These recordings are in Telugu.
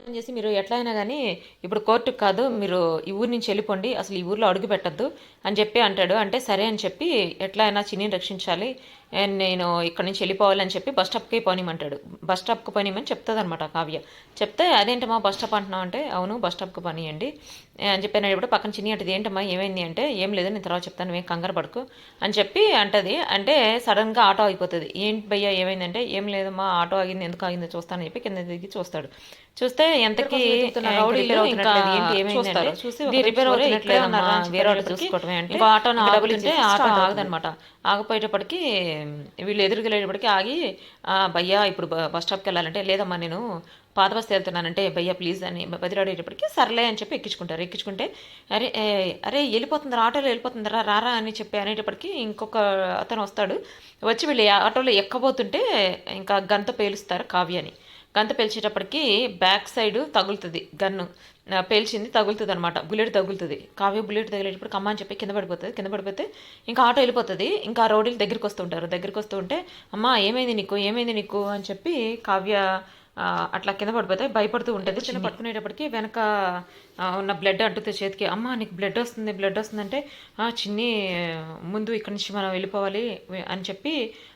అని చేసి మీరు ఎట్లా అయినా కానీ ఇప్పుడు కోర్టుకు కాదు మీరు ఈ ఊరి నుంచి వెళ్ళిపోండి అసలు ఈ ఊర్లో అడుగు పెట్టద్దు అని చెప్పి అంటాడు. అంటే సరే అని చెప్పి ఎట్లా అయినా చిన్నిని రక్షించాలి అండ్ నేను ఇక్కడ నుంచి వెళ్ళిపోవాలని చెప్పి బస్ స్టాప్కి పోనిమంటాడు. బస్ స్టాప్కి పోనిమని చెప్తుంది అనమాట కావ్య. చెప్తే అదేంటమ్మా బస్ స్టాప్ అంటున్నావు అంటే అవును బస్ స్టాప్కి పోనీయండి. అని చెప్పి అనేటప్పుడు పక్కన చిన్ని అంటది ఏంటమ్మా ఏమైంది? అంటే ఏం లేదు నేను తర్వాత చెప్తాను మేము కంగారు పడుకు. అని చెప్పి అంటది. అంటే సడన్గా ఆటో అయిపోతుంది. ఏంటి భయ్యా ఏమైందంటే? ఏం లేదమ్మా ఆటో ఆగింది ఎందుకు ఆగిందో చూస్తానని చెప్పి కింద దిగి చూస్తాడు. చూస్తే ఎంతకి రౌడీలు ఇంకా రిపేర్ వేరే చూసుకోవటమే అంటే ఆగుతుంటే ఆటో ఆగదనమాట ఆగిపోయేటప్పటికి వీళ్ళు ఎదురుకు వెళ్ళేటప్పటికి ఆగి "ఆ, భయ్యా ఇప్పుడు బస్ స్టాప్కి వెళ్ళాలంటే లేదమ్మా నేను పాత బస్సు వెళ్తున్నానంటే భయ్యా ప్లీజ్ అని బదిలాడేటప్పటికి సర్లే అని చెప్పి ఎక్కించుకుంటారు. ఎక్కించుకుంటే అరే అరే వెళ్ళిపోతుందిరా ఆటోలో వెళ్ళిపోతుందిరా రారా అని చెప్పి అనేటప్పటికి ఇంకొక అతను వస్తాడు. వచ్చి వీళ్ళు ఆటోలో ఎక్కబోతుంటే ఇంకా గంత పేలుస్తారు కావ్యని గంత పేల్చేటప్పటికి బ్యాక్ సైడ్ తగులుతుంది గన్ను. పేల్చింది తగులుతుంది అనమాట బుల్లెట్ తగులుతుంది. కావ్య బుల్లెట్ తగిలేటప్పుడు అమ్మ అని చెప్పి కింద పడిపోతుంది. కింద పడిపోతే ఇంకా ఆటో వెళ్ళిపోతుంది. ఇంకా రోడ్లు దగ్గరికి వస్తుంటారు దగ్గరికి వస్తూ ఉంటే అమ్మ ఏమైంది నీకు? ఏమైంది నీకు? అని చెప్పి కావ్య అట్లా కింద పడిపోతే భయపడుతూ ఉంటుంది. చిన్న పట్టుకునేటప్పటికి వెనక ఉన్న బ్లడ్ అంటుంది చేతికి. అమ్మ నీకు బ్లడ్ వస్తుంది బ్లడ్ వస్తుందంటే "ఆ, చిన్ని ముందు ఇక్కడి నుంచి మనం వెళ్ళిపోవాలి అని చెప్పి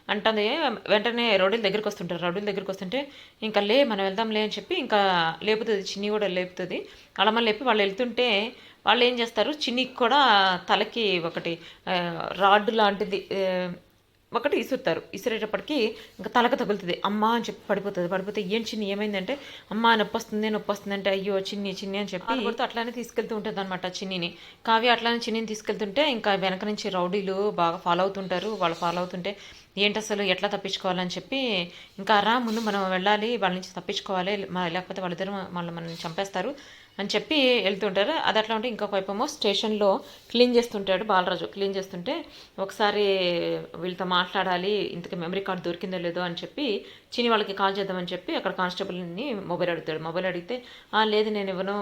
అంటుంది. వెంటనే రౌడీల దగ్గరికి వస్తుంటారు. రౌడీల దగ్గరికి వస్తుంటే ఇంకా లే మనం వెళ్దాంలే అని చెప్పి ఇంకా లేపుతుంది. చిన్ని కూడా లేపుతుంది. అలమ లేపి వాళ్ళు వెళ్తుంటే వాళ్ళు ఏం చేస్తారు? చిన్నికి కూడా తలకి ఒకటి రాడ్ లాంటిది ఒకటి ఇసురుతారు. ఇసిరేటప్పటికి ఇంకా తలకు తగులుతుంది. అమ్మ అని చెప్పి పడిపోతుంది. పడిపోతే ఏం చిన్ని? ఏమైందంటే అమ్మ నొప్పి వస్తుంది నొప్పి వస్తుంది అంటే అయ్యో చిన్ని చిన్ని అని చెప్పి కొడుతూ అట్లానే తీసుకెళ్తూ ఉంటుంది అనమాట చిన్నిని. కావ్య అట్లానే చిన్నిని తీసుకెళ్తుంటే ఇంకా వెనక నుంచి రౌడీలు బాగా ఫాలో అవుతుంటారు. వాళ్ళు ఫాలో అవుతుంటే ఏంటి అసలు ఎట్లా తప్పించుకోవాలని చెప్పి ఇంకా రా ముందు మనం వెళ్ళాలి వాళ్ళ నుంచి తప్పించుకోవాలి లేకపోతే వాళ్ళిద్దరు మళ్ళీ మనల్ని చంపేస్తారు. అని చెప్పి వెళ్తుంటారు. అది అట్లా ఉంటే ఇంకొక వైపు స్టేషన్లో క్లీన్ చేస్తుంటాడు బాలరాజు. క్లీన్ చేస్తుంటే ఒకసారి వీళ్ళతో మాట్లాడాలి ఇంతకు మెమరీ కార్డు దొరికిందో లేదో అని చెప్పి చిని వాళ్ళకి కాల్ చేద్దామని చెప్పి అక్కడ కానిస్టేబుల్ని మొబైల్ అడుగుతాడు. మొబైల్ అడిగితే లేదు నేను ఇవ్వను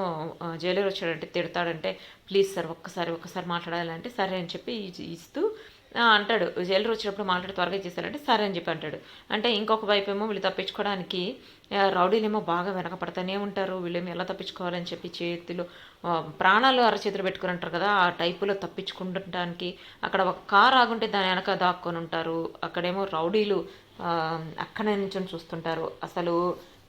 జైలర్ వచ్చాడంటే తిడతాడంటే ప్లీజ్ సార్ ఒక్కసారి ఒక్కసారి మాట్లాడాలంటే సరే అని చెప్పి ఇస్తూ అంటాడు. జైలర్ వచ్చినప్పుడు మాట్లాడి త్వరగా చేశారంటే సరే అని చెప్పి అంటాడు. అంటే ఇంకొక వైపు ఏమో వీళ్ళు తప్పించుకోవడానికి ఆ, రౌడీలేమో బాగా వెనకపడతానే ఉంటారు. వీళ్ళేమో ఎలా తప్పించుకోవాలని చెప్పి చేతిలో ప్రాణాలు అరచేతులు పెట్టుకుని ఉంటారు కదా ఆ టైపులో తప్పించుకుంటానికి అక్కడ ఒక కార్ ఆగుంటే దాని వెనక దాక్కొని ఉంటారు. అక్కడేమో రౌడీలు అక్కడే నుంచి చూస్తుంటారు. అసలు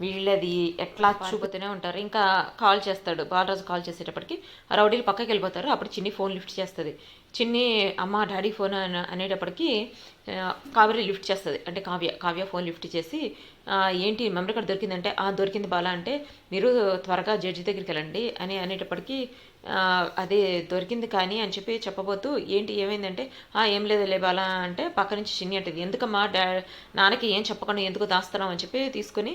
వీళ్ళది ఎట్లా చూపుతూనే ఉంటారు. ఇంకా కాల్ చేస్తాడు. బాలరాజు కాల్ చేసేటప్పటికి ఆ రౌడీలు పక్కకి వెళ్ళిపోతారు. అప్పుడు చిన్ని ఫోన్ లిఫ్ట్ చేస్తుంది. చిన్ని అమ్మ డాడీ ఫోన్ అన- అనేటప్పటికి ఆ, కావ్య లిఫ్ట్ చేస్తుంది. అంటే కావ్య కావ్య ఫోన్ లిఫ్ట్ చేసి ఏంటి మెమరీ కార్డ్ దొరికిందంటే ఆ దొరికింది బాలా అంటే మీరు త్వరగా జడ్జి దగ్గరికి వెళ్ళండి అని అనేటప్పటికీ అదే దొరికింది కానీ అని చెప్పి చెప్పబోతూ ఏంటి ఏమైందంటే "ఆ, ఏం లేదు బాలా అంటే పక్క నుంచి చిన్ని అంటది ఎందుకమ్మా డా నాన్నకి ఏం చెప్పకుండా ఎందుకు దాస్తున్నాం అని చెప్పి తీసుకుని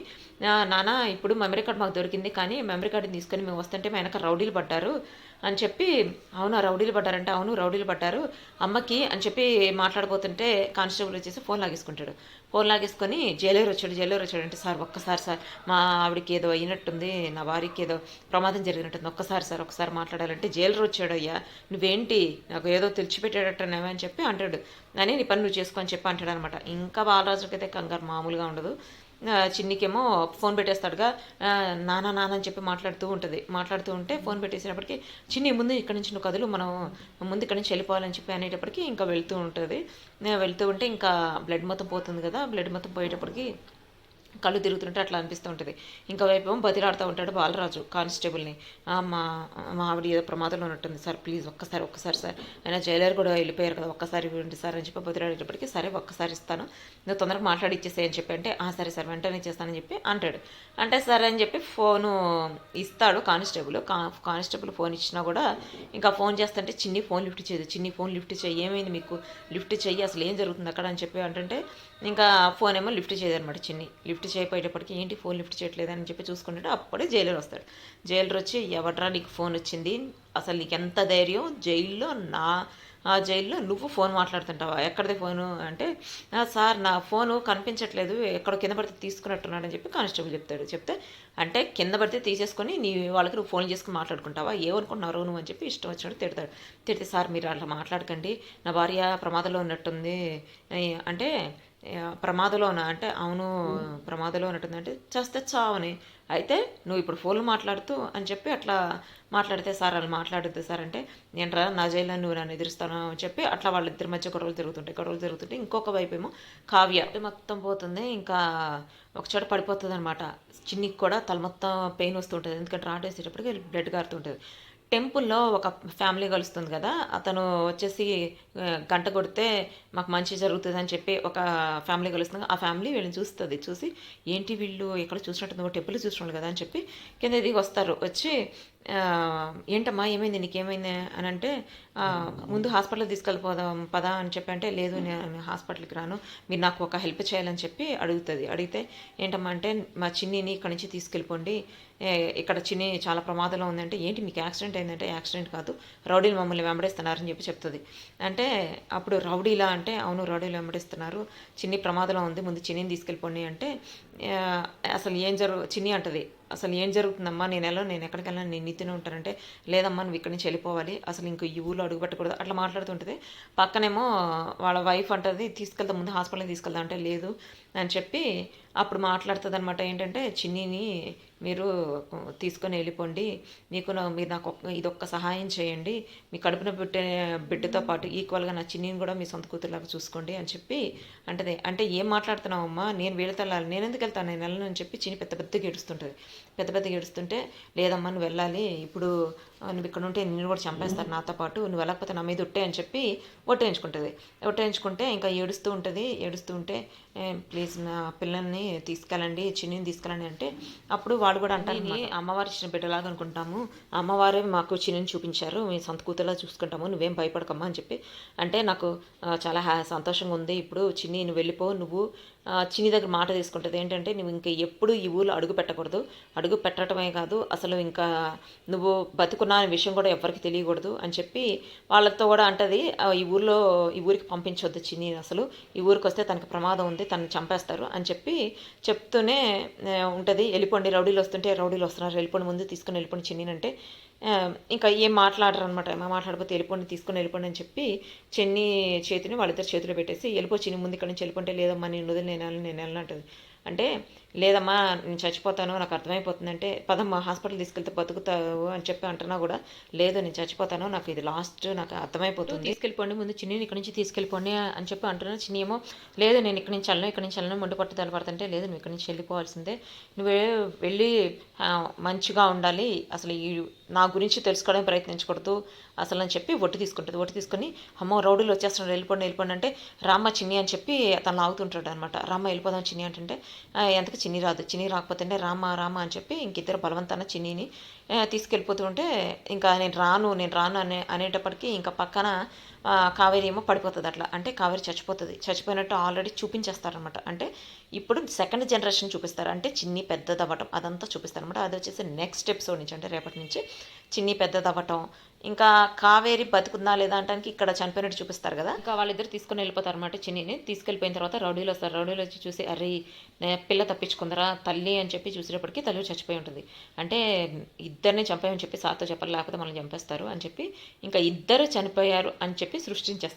నాన్న ఇప్పుడు మెమరీ కార్డ్ మాకు దొరికింది కానీ మెమరీ కార్డుని తీసుకొని మేము వస్తుంటే మా వెనక రౌడీలు పడ్డారు. అని చెప్పి అవును రౌడీలు పడ్డారంటే అవును రౌడీలు పడ్డారు. అమ్మకి అని చెప్పి మాట్లాడబోతుంటే కానిస్టేబుల్ వచ్చేసి ఫోన్ లాగేసుకుంటాడు. ఫోన్ లాగేసుకొని జైలర్ వచ్చాడు జైలర్ వచ్చాడు. అంటే సార్ ఒక్కసారి సార్ మా ఆవిడకి ఏదో అయినట్టుంది నా వారికి ఏదో ప్రమాదం జరిగినట్టుంది. ఒక్కసారి సార్ ఒకసారి మాట్లాడాలంటే జైలర్ వచ్చాడు అయ్యా నువ్వేంటి నాకు ఏదో తెలిసిపెట్టాడటనేవా అని చెప్పి అంటాడు. అని నీ పని నువ్వు చేసుకో అని చెప్పి అంటాడు అనమాట ఇంకా బాలరాజుకైతే కంగారు మామూలుగా ఉండదు. చిన్నికేమో ఫోన్ పెట్టేస్తాడుగా. నానా నాన్న నాన్న అని చెప్పి మాట్లాడుతూ ఉంటుంది. మాట్లాడుతూ ఉంటే ఫోన్ పెట్టేసినప్పటికీ చిన్ని ముందు ఇక్కడ నుంచి నువ్వు కదులు మనం ముందు ఇక్కడ నుంచి వెళ్ళిపోవాలని చెప్పి అనేటప్పటికి ఇంకా వెళ్తూ ఉంటుంది. వెళ్తూ ఉంటే ఇంకా బ్లడ్ మొత్తం పోతుంది కదా. బ్లడ్ మొత్తం పోయేటప్పటికి కళ్ళు తిరుగుతుంటే అట్లా అనిపిస్తూ ఉంటుంది. ఇంకా వైపు బతిలాడుతూ ఉంటాడు బాలరాజు కానిస్టేబుల్ని. మా మా ఆవిడ ఏదో ప్రమాదంలో ఉన్నట్టుంది. సార్ ప్లీజ్ ఒక్కసారి ఒక్కసారి సార్. అయినా జైలర్ కూడా వెళ్ళిపోయారు కదా ఒక్కసారి ఇవ్వండి సార్ అని చెప్పి బతిలాడేటప్పటికి సరే ఒక్కసారి ఇస్తాను. నువ్వు తొందరగా మాట్లాడి ఇచ్చేసేయ్ అని చెప్పి అంటే "ఆ, సరే సార్ వెంటనే ఇచ్చేస్తానని చెప్పి అంటాడు. అంటే సరే అని చెప్పి ఫోను ఇస్తాడు కానిస్టేబుల్. కా కానిస్టేబుల్ ఫోన్ ఇచ్చినా కూడా ఇంకా ఫోన్ చేస్తుంటే చిన్ని ఫోన్ లిఫ్ట్ చేయదు. చిన్ని ఫోన్ లిఫ్ట్ చేయి ఏమైంది మీకు? లిఫ్ట్ చెయ్యి అసలు ఏం జరుగుతుంది అక్కడ? అని చెప్పి అంటుంటే ఇంకా ఫోన్ ఏమో లిఫ్ట్ చేయదు అనమాట చిన్ని. లిఫ్ట్ చేయపోయేటప్పటికి ఏంటి ఫోన్ లిఫ్ట్ చేయట్లేదు అని చెప్పి చూసుకుంటే అప్పుడే జైలర్ వస్తాడు. జైలర్ వచ్చి ఎవడ్రా నీకు ఫోన్ వచ్చింది? అసలు నీకు ఎంత ధైర్యం? జైల్లో నా ఆ జైల్లో నువ్వు ఫోన్ మాట్లాడుతుంటావా? ఎక్కడిది ఫోను? అంటే సార్ నా ఫోను కనిపించట్లేదు. ఎక్కడో కింద పడితే తీసుకున్నట్టున్నాడు అని చెప్పి కానిస్టేబుల్ చెప్తాడు. చెప్తే అంటే కింద పడితే తీసేసుకొని నీ వాళ్ళకి నువ్వు ఫోన్ చేసుకుని మాట్లాడుకుంటావా? ఏమనుకుంటున్నారు నువ్వు? అని చెప్పి ఇష్టం వచ్చినట్టు తిడతాడు. తిడితే సార్ మీరు అట్లా మాట్లాడకండి. నా భార్య ప్రమాదంలో ఉన్నట్టుంది. అంటే ప్రమాదంలో ఉన్నా అంటే అవును ప్రమాదంలో ఉన్నట్టుంది. అంటే చేస్తే చావని. అయితే నువ్వు ఇప్పుడు ఫోన్లు మాట్లాడుతూ అని చెప్పి అట్లా మాట్లాడితే సార్ వాళ్ళు మాట్లాడుద్దు సార్ అంటే నేను రా నా జైల్లో నువ్వు నన్ను ఎదురుస్తాను అని చెప్పి అట్లా వాళ్ళిద్దరి మధ్య గొడవలు జరుగుతుంటాయి గొడవలు జరుగుతుంటే ఇంకొక వైపు ఏమో కావ్య. మొత్తం పోతుంది ఇంకా ఒక చోట పడిపోతుంది అనమాట చిన్నికి కూడా తల మొత్తం పెయిన్ వస్తుంటుంది. ఎందుకంటే రాటేసేటప్పటికి వేసేటప్పటికి బ్లడ్ కారుతుంటుంది టెంపుల్లో ఒక ఫ్యామిలీ కలుస్తుంది కదా అతను వచ్చేసి గంట కొడితే మాకు మంచి జరుగుతుంది అని చెప్పి ఒక ఫ్యామిలీ కలుస్తుంది. ఆ ఫ్యామిలీ వీళ్ళని చూస్తుంది. చూసి ఏంటి వీళ్ళు? ఎక్కడ చూసినట్టుంది? టెంపుల్ చూసినాడు కదా? అని చెప్పి కింద దిగి వస్తారు. వచ్చి ఏంటమ్మా ఏమైంది? నీకేమైంది? అని అంటే ముందు హాస్పిటల్ తీసుకెళ్ళిపోదాం పదా అని చెప్పి అంటే లేదు నేను హాస్పిటల్కి రాను. మీరు నాకు ఒక హెల్ప్ చేయాలని చెప్పి అడుగుతుంది. అడిగితే ఏంటమ్మా అంటే మా చిన్నిని ఇక్కడి నుంచి తీసుకెళ్ళిపోండి. ఇక్కడ చిన్ని చాలా ప్రమాదంలో ఉందంటే ఏంటి మీకు యాక్సిడెంట్ అయిందంటే యాక్సిడెంట్ కాదు. రౌడీలు మమ్మల్ని వెంబడిస్తున్నారని చెప్పి చెప్తుంది. అంటే అప్పుడు రౌడీలా అంటే అవును రౌడీలు వెంబడిస్తున్నారు. చిన్ని ప్రమాదంలో ఉంది. ముందు చిన్నిని తీసుకెళ్ళిపోండి. అంటే అసలు ఏం జరుగు చిన్ని అంటది. అసలు ఏం జరుగుతుందమ్మా? నేను ఎలా నేను ఎక్కడికి వెళ్ళాను నేను నీతినే ఉంటానంటే లేదమ్మా నువ్వు ఇక్కడి నుంచి వెళ్ళిపోవాలి. అసలు ఇంకో ఈ ఊళ్ళో అడుగు పెట్టకూడదు అట్లా మాట్లాడుతుంటుంది. పక్కనేమో వాళ్ళ వైఫ్ అంటది తీసుకెళ్తా ముందు హాస్పిటల్కి తీసుకెళ్తా. అంటే లేదు. అని చెప్పి అప్పుడు మాట్లాడుతుంది అనమాట ఏంటంటే చిన్నిని మీరు తీసుకొని వెళ్ళిపోండి. మీకు మీరు నాకు ఒక్క- ఇదొక్క సహాయం చేయండి. మీ కడుపున పుట్టే బిడ్డతో పాటు ఈక్వల్గా నా చిన్నిని కూడా మీ సొంత కూతురులాగా చూసుకోండి అని చెప్పి అంటది. అంటే ఏం మాట్లాడుతున్నావు అమ్మా? నేను వీళ్ళతో వెళ్ళాలి నేను ఎందుకు వెళ్తాను? నేను వెళ్ళను అని చెప్పి చిన్ని పెద్ద పెద్దగా ఏడుస్తుంటుంది. పెద్ద పెద్దగా ఏడుస్తుంటే లేదమ్మా నువ్వు వెళ్ళాలి. ఇప్పుడు నువ్వు ఇక్కడ ఉంటే నిన్ను కూడా చంపేస్తారు నాతో పాటు. నువ్వు వెళ్ళకపోతే నా మీద ఒట్టే అని చెప్పి ఒట్టేయించుకుంటుంది ఒట్టేయించుకుంటే ఇంకా ఏడుస్తూ ఉంటుంది. ఏడుస్తూ ఉంటే ప్లీజ్ నా పిల్లల్ని తీసుకెళ్ళండి చిన్నిని తీసుకెళ్ళండి అంటే అప్పుడు వాడు కూడా అంటాను అమ్మవారి ఇచ్చిన బిడ్డలాగా అనుకుంటాము. అమ్మవారే మాకు చిన్నిని చూపించారు. మీ సొంత కూతురులా చూసుకుంటాము. నువ్వేం భయపడకమ్మా అని చెప్పి. అంటే నాకు చాలా హ్యా సంతోషంగా ఉంది. ఇప్పుడు చిన్ని నువ్వు వెళ్ళిపో. నువ్వు చిన్ని దగ్గర మాట తీసుకుంటుంది. ఏంటంటే నువ్వు ఇంకా ఎప్పుడు ఈ ఊళ్ళో అడుగు పెట్టకూడదు. అడుగు పెట్టడమే కాదు. అసలు ఇంకా నువ్వు బతుకున్నా అనే విషయం కూడా ఎవరికి తెలియకూడదు అని చెప్పి వాళ్ళతో కూడా అంటది. "ఆ, ఈ ఊర్లో ఈ ఊరికి పంపించొద్దు చిన్ని. అసలు ఈ ఊరికి వస్తే తనకి ప్రమాదం ఉంది. తను చంపేస్తారు అని చెప్పి చెప్తూనే ఉంటుంది. వెళ్ళిపోండి రౌడీలు వస్తుంటే రౌడీలు వస్తున్నారు. వెళ్ళిపోండి ముందు తీసుకొని వెళ్ళిపోండి చిన్ని అంటే ఇంకా ఏం మాట్లాడరు అనమాట ఏమో మాట్లాడిపోతే వెళ్ళిపోండి తీసుకొని వెళ్ళిపోండి అని చెప్పి చెన్ని చేతిని వాళ్ళిద్దరు చేతిలో పెట్టేసి వెళ్ళిపో చిన్ని ముందు ఇక్కడ నుంచి వెళ్ళిపోంటే లేదమ్మా నేను వదిలిన. నేను వెళ్ళను నేను వెళ్ళను అంటది. అంటే లేదమ్మా నేను చచ్చిపోతాను నాకు అర్థమైపోతుందంటే పదమ్మా హాస్పిటల్ తీసుకెళ్తే బతుకుతావు అని చెప్పి అంటున్నా కూడా లేదు నేను చచ్చిపోతాను నాకు ఇది లాస్ట్ నాకు అర్థమైపోతుంది. తీసుకెళ్ళిపోండి ముందు చిన్ని ఇక్కడి నుంచి తీసుకెళ్ళిపోండి అని చెప్పి అంటున్నా. చిన్ని ఏమో లేదు నేను ఇక్కడి నుంచి వెళ్ళను ఇక్కడి నుంచి వెళ్ళను ముందు పట్టుదల పడుతుంటే లేదు నువ్వు ఇక్కడి నుంచి వెళ్ళిపోవాల్సిందే. నువ్వే వెళ్ళి మంచిగా ఉండాలి. అసలు ఈ నా గురించి తెలుసుకోవడానికి ప్రయత్నించకూడదు. అసలు అని చెప్పి ఒట్టు తీసుకుంటుంది. ఒట్టు తీసుకొని అమ్మో రౌడీలు వచ్చేస్తున్నాడు వెళ్ళిపోండి వెళ్ళిపోండి అంటే రామ్మ చిన్ని అని చెప్పి తను లాగుతుంటాడు అనమాట రామ్మ వెళ్ళిపోదాం చిన్ని అంటే ఎంతకు చిన్ని రాదు. చిన్ని రాకపోతుంటే రామ రామ అని చెప్పి ఇంకిద్దరు బలవంతాన చిన్నిని తీసుకెళ్ళిపోతుంటే ఉంటే ఇంకా నేను రాను నేను రాను అనే అనేటప్పటికీ ఇంకా పక్కన కావేరి ఏమో పడిపోతుంది అట్లా. అంటే కావేరి చచ్చిపోతుంది. చచ్చిపోయినట్టు ఆల్రెడీ చూపించేస్తారనమాట అంటే ఇప్పుడు సెకండ్ జనరేషన్ చూపిస్తారు. అంటే చిన్ని పెద్దదవ్వటం అదంతా చూపిస్తారు అనమాట అది వచ్చేసి నెక్స్ట్ ఎపిసోడ్ నుంచి అంటే రేపటి నుంచి చిన్ని పెద్దదవ్వటం ఇంకా కావేరి బతుకుందా లేదా అంటానికి ఇక్కడ చనిపోయినట్టు చూపిస్తారు కదా. ఇంకా వాళ్ళిద్దరు తీసుకొని వెళ్ళిపోతారు అనమాట చిన్నిని. తీసుకెళ్ళిపోయిన తర్వాత రౌడీలు వస్తారు. రౌడీలు వచ్చి చూసి అరే నే- పిల్ల తప్పించుకుందరా తల్లి అని చెప్పి చూసేటప్పటికి తల్లి చచ్చిపోయి ఉంటుంది. అంటే ఇద్దరిని చంపాయని చెప్పి సాతో చెప్పాలి లేకపోతే మనల్ని చంపేస్తారు అని చెప్పి ఇంకా ఇద్దరు చనిపోయారు అని చెప్పి సృష్టించేస్తారు.